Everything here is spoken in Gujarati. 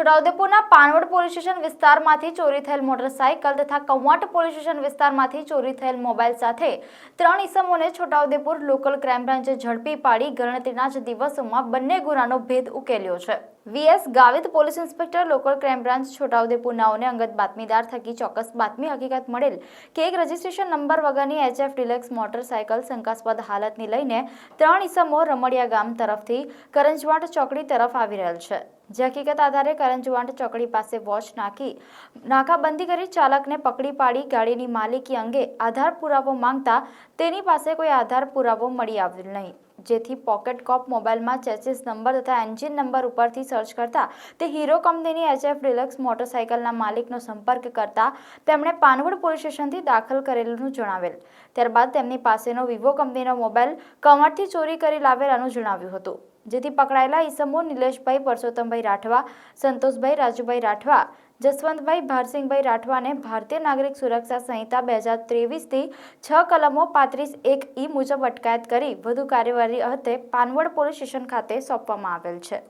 છોટાઉદેપુરના પાનવડ પોલીસ સ્ટેશન વિસ્તારમાંથી ચોરી થયેલ મોટરસાયકલ તથા કવાંટ પોલીસ સ્ટેશન વિસ્તારમાંથી ચોરી થયેલ મોબાઈલ સાથે ત્રણ ઇસમોને છોટાઉદેપુર લોકલ ક્રાઇમ બ્રાન્ચે ઝડપી પાડી ગણતરીના જ દિવસોમાં બંને ગુનાનો ભેદ ઉકેલ્યો છે. V S Gavit police inspector local crime branch Chhota Udaipur નાઓને અંગત બાતમીદાર થકી ચોક્કસ બાતમી હકીકત મળેલ કે એક રજિસ્ટ્રેશન નંબર વગરની એચએફ ડિલેક્સ મોટરસાયકલ શંકાસ્પદ હાલતની લઈને ત્રણ ઇસમો રમડિયા ગામ તરફથી કરંજવાટ ચોકડી તરફ આવી રહેલ છે. જે હકીકત આધારે કરંજવાંટ ચોકડી પાસે વોચ નાખી, નાકાબંધી કરી ચાલકને પકડી પાડી ગાડીની માલિકી અંગે આધાર પુરાવો માંગતા તેની પાસે કોઈ આધાર પુરાવો મળી આવ્યો નહીં. જેથી પોકેટ કોપ મોબાઈલમાં ચેસિસ નંબર તથા એન્જિન નંબર ઉપરથી સર્ચ કરતા તે હીરો કંપનીની એચએફ ડિલક્સ મોટરસાયકલના માલિકનો સંપર્ક કરતા તેમણે પાનવડ પોલીસ સ્ટેશનથી દાખલ કરેલું જણાવેલ. ત્યારબાદ તેમની પાસેનો વિવો કંપનીનો મોબાઈલ કમરથી ચોરી કરી લાવેલાનું જણાવ્યું હતું. જેથી પકડાયેલા ઈસમો નિલેશભાઈ પરસોત્તમભાઈ રાઠવા, સંતોષભાઈ રાજુભાઈ રાઠવા જસવંતભાઈ ભારસિંહભાઈ રાઠવાને ભારતીય નાગરિક સુરક્ષા સંહિતા બે હજાર ત્રેવીસથી છ કલમો પાંત્રીસ એક ઈ મુજબ અટકાયત કરી વધુ કાર્યવાહી અર્થે પાનવડ પોલીસ સ્ટેશન ખાતે સોંપવામાં આવેલ છે.